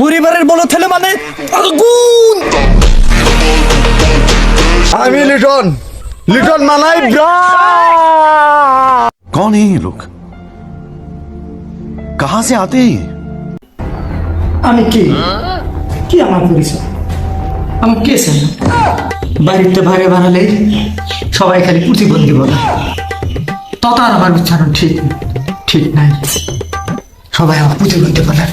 পরিবারের বড় ছেলে মানে আগুন আমি লিটন লিটন মানাই कौन है ये लोग कहां से आते हैं ये আমি কে কি আমার পরিচয় আমার কে চেনে বাড়িতে ভাগে বানালে সবাই খালি প্রতিবন্ধী বলে তত আর আমার উচ্চারণ ঠিক ঠিক নাই সবাই আমার প্রতিবন্ধী বলে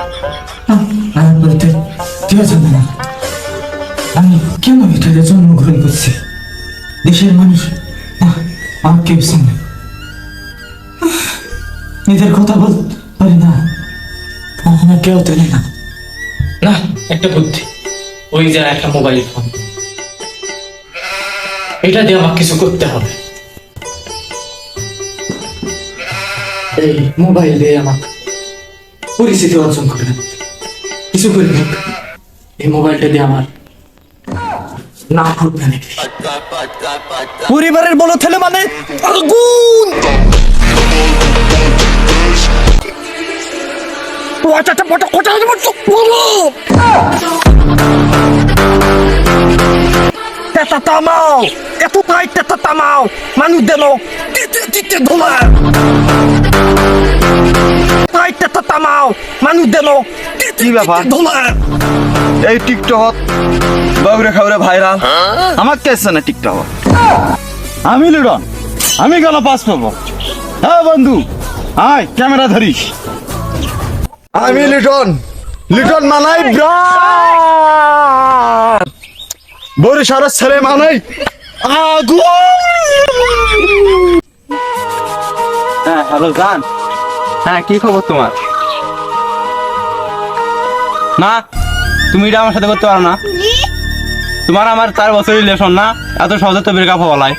আমার বলতে কেউ জানে না আমি কেন এটাকে জন্মগ্রহণ করছি দেশের মানুষ আমার কেউ আহ, নিজের কথা বলতে পারি না আমার কেউ জানে না না একটা বুদ্ধি ওই যে একটা মোবাইল ফোন এটা দিয়ে আমাকে কিছু করতে হবে এই মোবাইল দিয়ে আমাকে পরিচিতি অর্জন করে নেন। কিছু করে হোক, এই মোবাইলটা দিয়ে আমার না নাকি পরিবারের বড় ছেলে মানে আগুন! কোচা তেতা তামাও, এত তাই তেতা তামাও, মানুষ দেন ধোলা তেতা তামাও মানুষ দেন কি ব্যাপার? এই টিকটক বাবুরে খাবরে ভাইরাল আমার কেছে না টিকটক আমি লিটন আমি কেন পাস পাবো হ্যাঁ বন্ধু। আয় ক্যামেরা ধরিস। আমি লিটন লিটন মানাই বরিশালের ছেলে মানাই। আগুন হ্যাঁ হ্যালো জান হ্যাঁ কি খবর তোমার? না তুমি এটা আমার সাথে করতে পারো না। তোমার আমার চার বছর রিলেশন না? এত সহজে তো ব্রেকআপ হওয়া লাই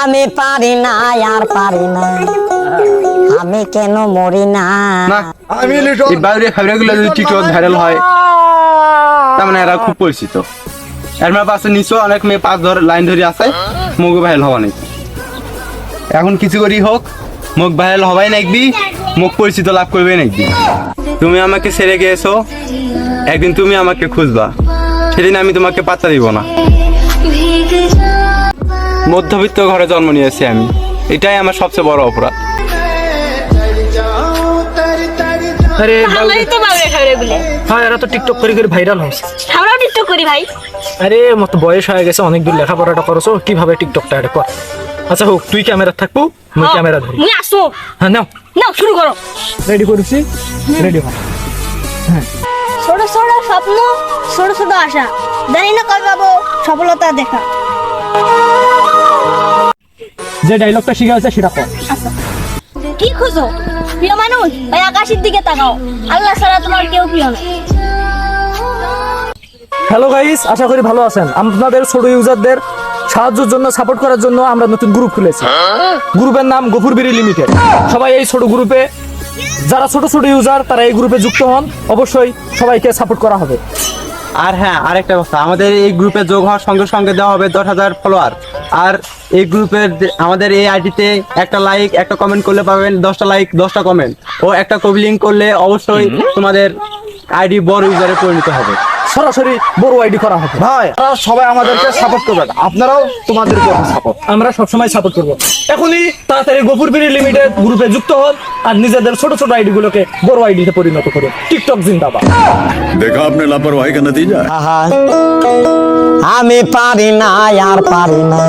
আমি পারি না আর পারি না। আমি কেন মরি না? আমি এই বাইরে ফাইরেগুলো যদি টিকটক ভাইরাল হয় তার মানে এরা খুব পরিচিত। এর মানে পাশে নিশ্চয় অনেক মেয়ে পাঁচ ধর লাইন ধরে আছে। মুখ ভাইরাল হওয়া নাকি? এখন কিছু করি হোক মুখ ভাইরাল হবাই নাকবি মুখ পরিচিত লাভ করবে নাকবি তুমি আমাকে ছেড়ে গিয়েছো একদিন তুমি আমাকে খুঁজবা। সেদিন আমি তোমাকে পাত্তা দিব না। মধ্যবিত্ত ঘরে জন্ম নিয়েছি আমি। এটাই আমার সবচেয়ে বড় অপরাধ। আরে আমরাই তো বাবরে খাবরে বলে হ্যাঁ এরা তো টিকটক করে করে ভাইরাল আমরাও টিকটক করি ভাই? আরে মতো বয়স হয়ে গেছে অনেক দূর লেখাপড়াটা করছ কীভাবে টিকটকটা এটা কর? আচ্ছা হোক তুই ক্যামেরা থাকব মুই ক্যামেরা ধরি। মুই আসো। হ্যাঁ নাও। নাও শুরু করো। রেডি করছি? রেডি হ ছোট ছোট স্বপ্ন ছোট ছোট আশা। জানি না কবে পাবো সফলতা দেখা। যে ডায়লগটা শিখা আছে সেটা কর। আচ্ছা। কি খুঁজো? প্রিয় মানুষ ওই আকাশের দিকে তাকাও। আল্লাহ ছাড়া তোমার কেউ প্রিয় না। হ্যালো গাইস আশা করি ভালো আছেন। আপনাদের ছোট ইউজারদের সাহায্যের জন্য সাপোর্ট করার জন্য আমরা নতুন গ্রুপ খুলেছি। গ্রুপের নাম গফুর বিড়ি লিমিটেড সবাই এই ছোট গ্রুপে যারা ছোট ছোট ইউজার তারা এই গ্রুপে যুক্ত হন। অবশ্যই সবাইকে সাপোর্ট করা হবে। আর হ্যাঁ আরেকটা কথা আমাদের এই গ্রুপে যোগ হওয়ার সঙ্গে সঙ্গে দেওয়া হবে দশ হাজার ফলোয়ার আর এই গ্রুপের আমাদের এই আইডিতে একটা লাইক একটা কমেন্ট করলে পাবেন দশটা লাইক দশটা কমেন্ট ও একটা কবি লিঙ্ক করলে অবশ্যই তোমাদের আইডি বড় ইউজারে পরিণত হবে। সরাসরি বড় আইডি করা হবে। ভাই সবাই আমাদেরকে সাপোর্ট করবেন আপনারাও তোমাদেরকে সাপোর্ট আমরা সবসময় সাপোর্ট করব। এখনই তাড়াতাড়ি গোপুরবিড়ি লিমিটেড গ্রুপে যুক্ত হন আর নিজেদের ছোট ছোট আইডি গুলোকে বড় আইডিতে পরিণত করুন। টিকটক জিন্দাবাদ। দেখো আপনি লাপরওয়াহি কা নতিজা আমি পারি না আর পারি না।